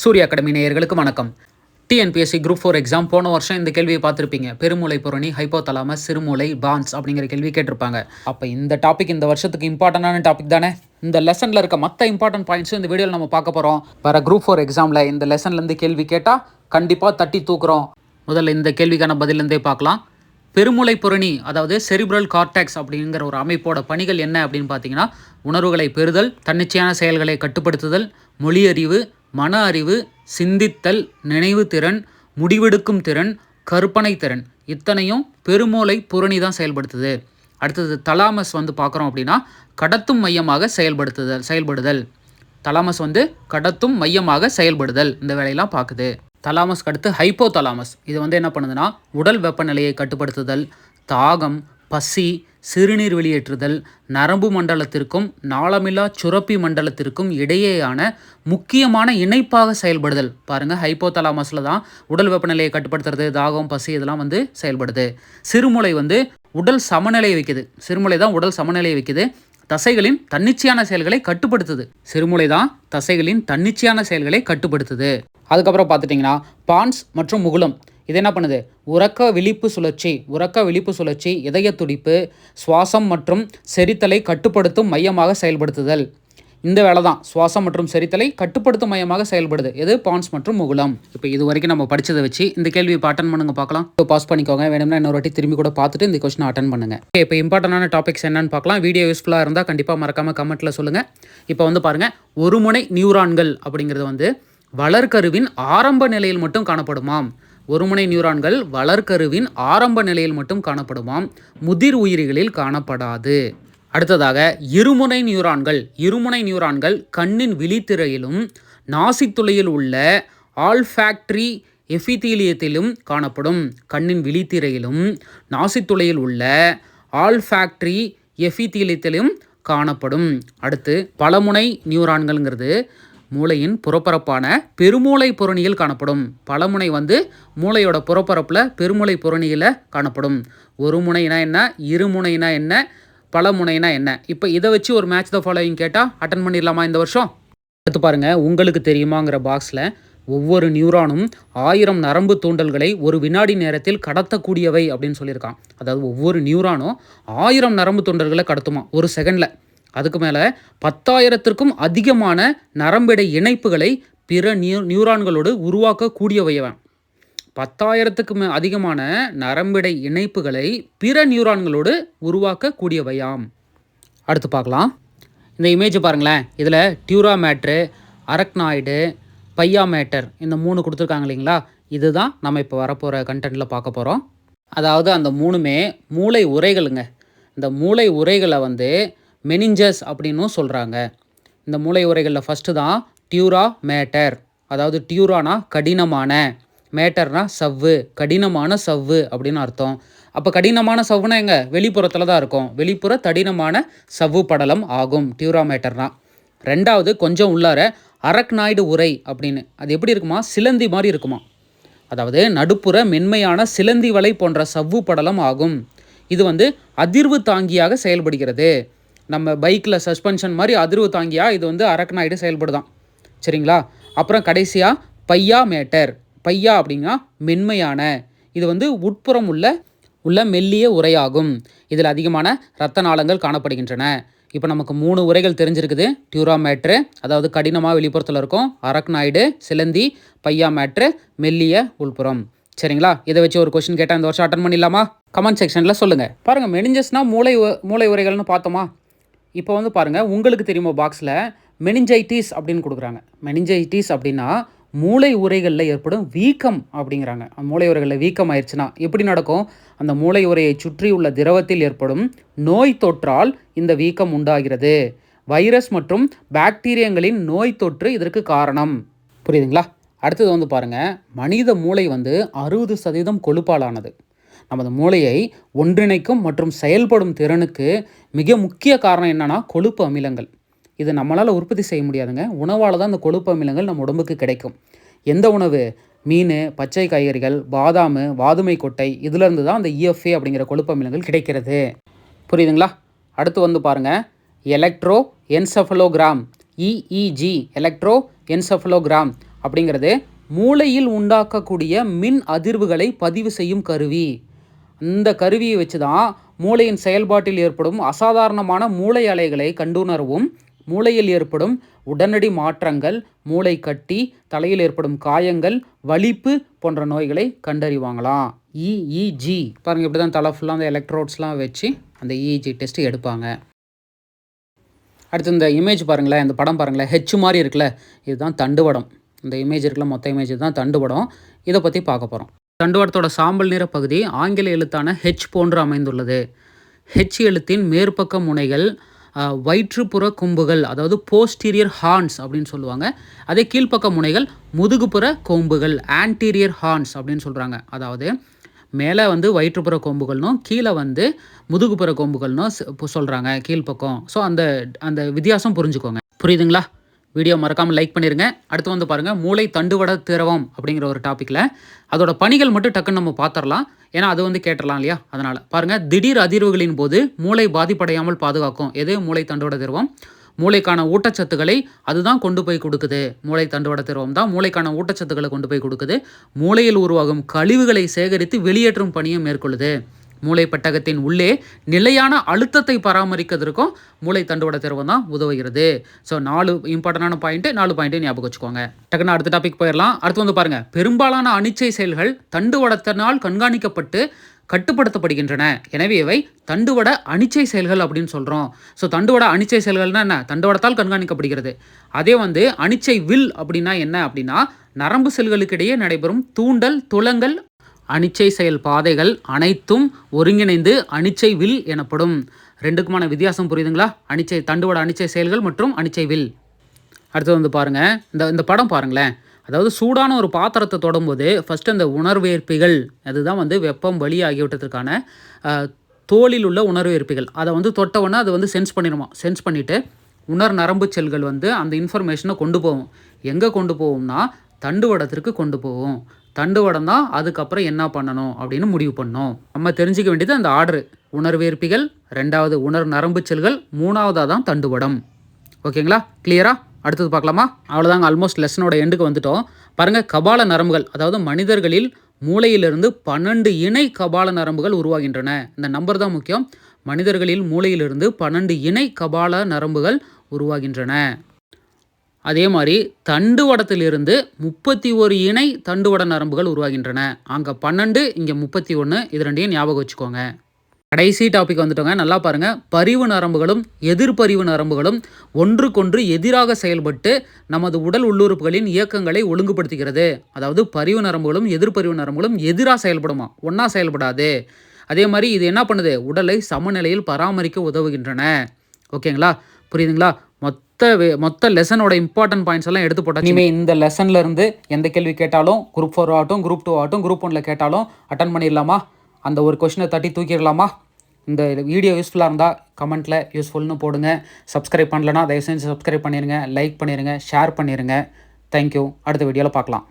சூரிய அகாடமி நேயர்களுக்கு வணக்கம். டிஎன்பிஎஸ்சி குரூப் ஃபோர் எக்ஸாம் போன வருஷம் இந்த கேள்வியை பார்த்துருப்பீங்க. பெருமூளை புரணி ஹைப்போதலாமஸ் சிறுமூளை பான்ஸ் அப்படிங்கிற கேள்வி கேட்டிருப்பாங்க. அப்போ இந்த டாபிக் இந்த வருஷத்துக்கு இம்பார்ட்டண்டான டாபிக் தானே? இந்த லெசனில் இருக்க மற்ற இம்பார்ட்டன்ட் பாயிண்ட்ஸும் இந்த வீடியோவில் நம்ம பார்க்க போகிறோம் வர குரூப் ஃபோர் எக்ஸாமில் இந்த லெசன்லேருந்து கேள்வி கேட்டால் கண்டிப்பாக தட்டி தூக்குறோம். முதல்ல இந்த கேள்விக்கான பதிலேருந்தே பார்க்கலாம். பெருமுளை புரணி அதாவது செரிப்ரல் கார்டாக்ஸ் அப்படிங்கிற ஒரு அமைப்போட பணிகள் என்ன அப்படின்னு பார்த்தீங்கன்னா உணர்வுகளை பெறுதல் தன்னிச்சையான செயல்களை கட்டுப்படுத்துதல் மொழியறிவு மன அறிவு சிந்தித்தல் நினைவு திறன் முடிவெடுக்கும் திறன் கற்பனை திறன் இத்தனையும் பெருமூளை புரணி தான் செயல்படுத்துது. அடுத்தது தலாமஸ் வந்து பார்க்குறோம் அப்படின்னா கடத்தும் மையமாக செயல்படுத்துதல் செயல்படுதல். தலாமஸ் வந்து கடத்தும் மையமாக செயல்படுதல் இந்த வேலையெல்லாம் பார்க்குது. தலாமஸ்க்கு அடுத்து ஹைப்போ தலாமஸ் இது வந்து என்ன பண்ணுதுன்னா உடல் வெப்பநிலையை கட்டுப்படுத்துதல் தாகம் பசி சிறுநீர் வெளியேற்றுதல் நரம்பு மண்டலத்திற்கும் நாளமில்லா சுரப்பி மண்டலத்திற்கும் இடையேயான முக்கியமான இணைப்பாக செயல்படுதல். பாருங்கள் ஹைப்போதலாமஸில் தான் உடல் வெப்பநிலையை கட்டுப்படுத்துறது தாகம் பசி இதெல்லாம் வந்து செயல்படுது. சிறுமுலை வந்து உடல் சமநிலையை வைக்குது. சிறுமுலை தான் உடல் சமநிலையை வைக்குது. தசைகளின் தன்னிச்சையான செயல்களை கட்டுப்படுத்துது. சிறுமுலை தான் தசைகளின் தன்னிச்சையான செயல்களை கட்டுப்படுத்துது. அதுக்கப்புறம் பார்த்துட்டிங்கன்னா பான்ஸ் மற்றும் முகுலம் இது என்ன பண்ணுது? உறக்க விழிப்பு சுழற்சி உறக்க விழிப்பு சுழற்சி இதய துடிப்பு சுவாசம் மற்றும் செரித்தலை கட்டுப்படுத்தும் மையமாக செயல்படுத்துதல். இந்த வேலை தான். சுவாசம் மற்றும் செரித்தலை கட்டுப்படுத்தும் மையமாக செயல்படுது. எது? பான்ஸ் மற்றும் முகுலம் இப்போ இது வரைக்கும் நம்ம படிச்சதை வச்சு இந்த கேள்வி இப்போ அட்டன் பண்ணுங்க பார்க்கலாம். இப்போ பாஸ் பண்ணிக்கோங்க. வேணும்னா இன்னொரு வாட்டி திரும்பி கூட பார்த்துட்டு இந்த கொஸ்டின் அட்டன் பண்ணுங்க. ஓகே இப்போ இம்பார்ட்டண்டான டாபிக்ஸ் என்னன்னு பார்க்கலாம். வீடியோ யூஸ்ஃபுல்லாக இருந்தால் கண்டிப்பாக மறக்காம கமெண்ட்ல சொல்லுங்க. இப்போ வந்து பாருங்க. ஒருமுனை நியூரான்கள் அப்படிங்கிறது வந்து வளர்கருவின் ஆரம்ப நிலையில் மட்டும் காணப்படுமாம். ஒருமுனை நியூரான்கள் வளர்க்கருவின் ஆரம்ப நிலையில் மட்டும் காணப்படுமாம். முதிர் உயிரிகளில் காணப்படாது. அடுத்ததாக இருமுனை நியூரான்கள். இருமுனை நியூரான்கள் கண்ணின் விழித்திரையிலும் நாசித்துளையில் உள்ள ஆல்ஃபேக்ட்ரி எஃபிதீலியத்திலும் காணப்படும். கண்ணின் விழித்திரையிலும் நாசித்துளையில் உள்ள ஆல்ஃபேக்ட்ரி எஃபிதீலியத்திலும் காணப்படும். அடுத்து பலமுனை நியூரான்கள்ங்கிறது. மூளையின் புறப்பரப்பான பெருமூளை புறணியில் காணப்படும். பலமுனை வந்து மூளையோட புறப்பரப்பில் பெருமூளை புறணியில் காணப்படும். ஒரு முனைனா என்ன? இருமுனைனா என்ன? பல முனைனா என்ன? இப்போ இதை வச்சு ஒரு மேட்ச் த ஃபாலோயிங் கேட்டால் அட்டன் பண்ணிடலாமா இந்த வருஷம்? அடுத்து பாருங்கள் உங்களுக்கு தெரியுமாங்கிற பாக்ஸில் ஒவ்வொரு நியூரானும் ஆயிரம் நரம்பு தூண்டல்களை ஒரு வினாடி நேரத்தில் கடத்தக்கூடியவை அப்படின்னு சொல்லியிருக்கான். அதாவது ஒவ்வொரு நியூரானும் ஆயிரம் நரம்பு தூண்டல்களை கடத்துமா ஒரு செகண்டில் அதுக்கு மேலே பத்தாயிரத்திற்கும் அதிகமான நரம்பிடை இணைப்புகளை பிற நியூ நியூரான்களோடு உருவாக்கக்கூடியவையவன். பத்தாயிரத்துக்கு மே அதிகமான நரம்பிடை இணைப்புகளை பிற நியூரான்களோடு உருவாக்கக்கூடியவையாம். அடுத்து பார்க்கலாம். இந்த இமேஜ் பாருங்களேன். இதில் dura mater arachnoid pia mater இந்த மூணு கொடுத்துருக்காங்க இல்லைங்களா? இதுதான் நம்ம இப்போ வரப்போகிற கண்டென்ட்டில் பார்க்க போகிறோம் அதாவது அந்த மூணுமே மூளை உரைகளுங்க இந்த மூளை உரைகளை வந்து மெனிஞ்சஸ் அப்படின்னும் சொல்கிறாங்க இந்த மூளை உரைகளில் ஃபஸ்ட்டு தான் டியூரா மேட்டர் அதாவது டியூரானா கடினமான மேட்டர்னா சவ்வு கடினமான சவ்வு அப்படின்னு அர்த்தம். அப்போ கடினமான சவ்வுனா எங்கே? வெளிப்புறத்தில் தான் இருக்கும். வெளிப்புற தடினமான சவ்வு படலம் ஆகும் டியூரா மேட்டர்னா ரெண்டாவது கொஞ்சம் உள்ளார அரக்னாய்டு உரை அப்படின்னு. அது எப்படி இருக்குமா? சிலந்தி மாதிரி இருக்குமா? அதாவது நடுப்புற மென்மையான சிலந்தி வலை போன்ற சவ்வு படலம் ஆகும். இது வந்து அதிர்வு தாங்கியாக செயல்படுகிறது. நம்ம பைக்கில் சஸ்பென்ஷன் மாதிரி அதிர்வு தாங்கியாக இது வந்து அரக்னாய்டு செயல்படுதான். சரிங்களா? அப்புறம் கடைசியாக பையா மேட்டர். பையா அப்படின்னா மென்மையான. இது வந்து உட்புறம் உள்ள உள்ள மெல்லிய உரையாகும். இதில் அதிகமான இரத்த நாளங்கள் காணப்படுகின்றன. இப்போ நமக்கு மூணு உரைகள் தெரிஞ்சிருக்குது. டியூரா மேட்ரு அதாவது கடினமாக வெளிப்புறத்தில் இருக்கும். அரக்னாய்டு சிலந்தி பையா மேட்ரு மெல்லிய உள்புறம். சரிங்களா? இதை வச்சு ஒரு கொஸ்டின் கேட்டால் இந்த வருஷம் அட்டன் பண்ணிடலாமா? கமெண்ட் செக்ஷனில் சொல்லுங்கள் பாருங்கள் மெனிஞ்சஸ்னால் மூளை உ- மூளை உரைகள்னு பார்த்தோமா? இப்போ வந்து பாருங்கள் உங்களுக்கு தெரியுமா பாக்ஸில் மெனிஞ்சைட்டிஸ் அப்படின்னு கொடுக்குறாங்க. மெனிஞ்சைட்டிஸ் அப்படின்னா மூளை உரைகளில் ஏற்படும் வீக்கம் அப்படிங்கிறாங்க. அந்த மூளை உரைகளில் வீக்கம் ஆயிடுச்சுன்னா எப்படி நடக்கும்? அந்த மூளை உரையை சுற்றி உள்ள திரவத்தில் ஏற்படும் நோய் தொற்றால் இந்த வீக்கம் உண்டாகிறது. வைரஸ் மற்றும் பாக்டீரியங்களின் நோய் தொற்று இதற்கு காரணம். புரியுதுங்களா? அடுத்தது வந்து பாருங்கள் மனித மூளை வந்து அறுபது சதவீதம் கொழுப்பாலானது. நமது மூளையை ஒன்றிணைக்கும் மற்றும் செயல்படும் திறனுக்கு மிக முக்கிய காரணம் என்னன்னா கொழுப்பு அமிலங்கள். இது நம்மளால் உற்பத்தி செய்ய முடியாதுங்க. உணவால் தான் இந்த கொழுப்பு அமிலங்கள் நம்ம உடம்புக்கு கிடைக்கும். எந்த உணவு? மீன் பச்சை காய்கறிகள் பாதாம் வாதுமை கொட்டை இதிலிருந்து தான் அந்த இஎஃப்ஏ அப்படிங்கிற கொழுப்பு அமிலங்கள் கிடைக்கிறது. புரியுதுங்களா? அடுத்து வந்து பாருங்கள் electroencephalogram EEG electroencephalogram அப்படிங்கிறது மூளையில் உண்டாக்கக்கூடிய மின் அதிர்வுகளை பதிவு செய்யும் கருவி. இந்த கருவியை வச்சு தான் மூளையின் செயல்பாட்டில் ஏற்படும் அசாதாரணமான மூளை அலைகளை கண்டுணரவும் மூளையில் ஏற்படும் உடனடி மாற்றங்கள் மூளை கட்டி தலையில் ஏற்படும் காயங்கள் வலிப்பு போன்ற நோய்களை கண்டறிவாங்களாம். இஇஜி பாருங்கள் இப்படி தான் தலை ஃபுல்லாக அந்த எலக்ட்ரோட்ஸ்லாம் வச்சு அந்த இஇஜி டெஸ்ட் எடுப்பாங்க. அடுத்து இந்த இமேஜ் பாருங்களேன் இந்த படம் பாருங்களேன் ஹெச் மாதிரி இருக்குல்ல இதுதான் தண்டுவடம். இந்த இமேஜ் இருக்குல்ல மொத்த இமேஜ் தான் தண்டுவடம். இதை பற்றி பார்க்க போகிறோம் தண்டுவடத்தோட சாம்பல் நிற பகுதி ஆங்கில எழுத்தான ஹெச் போன்று அமைந்துள்ளது. ஹெச் எழுத்தின் மேற்பக்க முனைகள் வயிற்றுப்புற கொம்புகள் அதாவது போஸ்டீரியர் ஹார்ன்ஸ் அப்படின்னு சொல்லுவாங்க. அதே கீழ்ப்பக்க முனைகள் முதுகுப்புற கொம்புகள் ஆன்டீரியர் ஹார்ன்ஸ் அப்படின்னு சொல்கிறாங்க அதாவது மேலே வந்து வயிற்றுப்புற கொம்புகள்னும் கீழே வந்து முதுகுப்புற கொம்புகள்னும் சொல்கிறாங்க கீழ்ப்பக்கம். ஸோ அந்த அந்த வித்தியாசம் புரிஞ்சுக்கோங்க. புரியுதுங்களா? வீடியோ மறக்காமல் லைக் பண்ணிடுங்க அடுத்து வந்து பாருங்கள் மூளை தண்டுவட திரவம் அப்படிங்கிற ஒரு டாப்பிக்கில் அதோட பணிகள் மட்டும் டக்குன்னு நம்ம பார்த்துடலாம் ஏன்னா அது வந்து கேட்டுடலாம் இல்லையா? அதனால். பாருங்கள் திடீர் அதிர்வுகளின் போது மூளை பாதிப்படையாமல் பாதுகாக்கும். எது? மூளை தண்டுவட திரவம் மூளைக்கான ஊட்டச்சத்துக்களை அதுதான் கொண்டு போய் கொடுக்குது. மூளை தண்டுவட திரவம் தான் மூளைக்கான ஊட்டச்சத்துக்களை கொண்டு போய் கொடுக்குது. மூளையில் உருவாகும் கழிவுகளை சேகரித்து வெளியேற்றும் பணியை மேற்கொள்ளுது. மூளை பெட்டகத்தின் உள்ளே நிலையான அழுத்தத்தை பராமரிக்கிறதுக்கும் மூளை தண்டுவட திரவம் தான் உதவுகிறது. ஸோ நாலு இம்பார்ட்டண்டான பாயிண்ட்டு நாலு பாயிண்ட்டு ஞாபகம் வச்சுக்கோங்க. டக்குன்னு அடுத்த டாபிக் போயிடலாம். அடுத்து வந்து பாருங்கள் பெரும்பாலான அனிச்சை செயல்கள் தண்டுவடத்தினால் கண்காணிக்கப்பட்டு கட்டுப்படுத்தப்படுகின்றன. எனவே இவை தண்டுவட அனிச்சை செயல்கள் அப்படின்னு சொல்கிறோம் ஸோ தண்டுவட அனிச்சை செயல்கள்னா என்ன? தண்டுவடத்தால் கண்காணிக்கப்படுகிறது. அதே வந்து அனிச்சை வில் அப்படின்னா என்ன அப்படின்னா நரம்பு செல்களுக்கிடையே நடைபெறும் தூண்டல் துளங்கள் அனிச்சை செயல் பாதைகள் அனைத்தும் ஒருங்கிணைந்து அனிச்சை வில் எனப்படும். ரெண்டுக்குமான வித்தியாசம் புரியுதுங்களா? அனிச்சை தண்டுவட அனிச்சை செயல்கள் மற்றும் அனிச்சை வில். அடுத்தது வந்து பாருங்கள் இந்த இந்த படம் பாருங்களேன். அதாவது சூடான ஒரு பாத்திரத்தை தொடும்போது ஃபஸ்ட்டு அந்த உணர்வேற்பிகள் அதுதான் வந்து வெப்பம் வலி ஆகிவிட்டதற்கான தோளில் தோலில் உள்ள உணர்வேற்பிகள். அதை வந்து தொட்ட அது வந்து சென்ஸ் பண்ணிடுமா? சென்ஸ் பண்ணிவிட்டு உணர் நரம்பு செல்கள் வந்து அந்த இன்ஃபர்மேஷனை கொண்டு போகும். எங்கே கொண்டு போகும்னா தண்டுவடத்திற்கு கொண்டு போகும். தண்டுவடம் தான் அதுக்கப்புறம் என்ன பண்ணணும் அப்படின்னு முடிவு பண்ணோம். நம்ம தெரிஞ்சுக்க வேண்டியது அந்த ஆர்டர். உணர்வேற்பிகள் ரெண்டாவது உணர் நரம்பு செல்கள் மூணாவதாக தான் தண்டுவடம். ஓகேங்களா? கிளியரா அடுத்தது பார்க்கலாமா? அவ்வளோதாங்க ஆல்மோஸ்ட் லெசனோட எண்டுக்கு வந்துட்டோம். பாருங்கள் கபால நரம்புகள் அதாவது மனிதர்களில் மூளையிலிருந்து பன்னெண்டு இணை கபால நரம்புகள் உருவாகின்றன. இந்த நம்பர் தான் முக்கியம். மனிதர்களில் மூளையிலிருந்து பன்னெண்டு இணை கபால நரம்புகள் உருவாகின்றன. அதே மாதிரி தண்டுவடத்திலிருந்து முப்பத்தி ஒரு இணை தண்டுவட நரம்புகள் உருவாகின்றன. அங்கே பன்னெண்டு இங்கே முப்பத்தி ஒன்று இது ரெண்டையும் ஞாபகம் வச்சுக்கோங்க. கடைசி டாபிக் வந்துட்டோங்க. நல்லா பாருங்கள் பரிவு நரம்புகளும் எதிர்பரிவு நரம்புகளும் ஒன்றுக்கொன்று எதிராக செயல்பட்டு நமது உடல் உள்ளுறுப்புகளின் இயக்கங்களை ஒழுங்குபடுத்துகிறது. அதாவது பரிவு நரம்புகளும் எதிர்பரிவு நரம்புகளும் எதிராக செயல்படுமா? ஒன்றா செயல்படாது. அதே மாதிரி இது என்ன பண்ணுது? உடலை சமநிலையில் பராமரிக்க உதவுகின்றன. ஓகேங்களா? புரியுதுங்களா? மொத்த மொத்த லெசனோட இம்பார்ட்டன்ட் பாயிண்ட்ஸ் எல்லாம் எடுத்து போட்டா இனிமேல் இந்த லெசன்ல இருந்து எந்த கேள்வி கேட்டாலும் குரூப் ஃபோர் ஆகட்டும் குரூப் டூ ஆகட்டும் குரூப் ஒன்ல கேட்டாலும் அட்டன் பண்ணிடலாமா? அந்த ஒரு கொஷினை தட்டி தூக்கிடலாமா? இந்த வீடியோ யூஸ்ஃபுல்லாக இருந்தால் கமெண்ட்டில் யூஸ்ஃபுல்னு போடுங்க. சப்ஸ்கிரைப் பண்ணலனா தயவு செஞ்சு சப்ஸ்கிரைப் பண்ணிடுங்க லைக் பண்ணிடுங்க ஷேர் பண்ணிடுங்க தேங்க்யூ அடுத்த வீடியோவில் பார்க்கலாம்.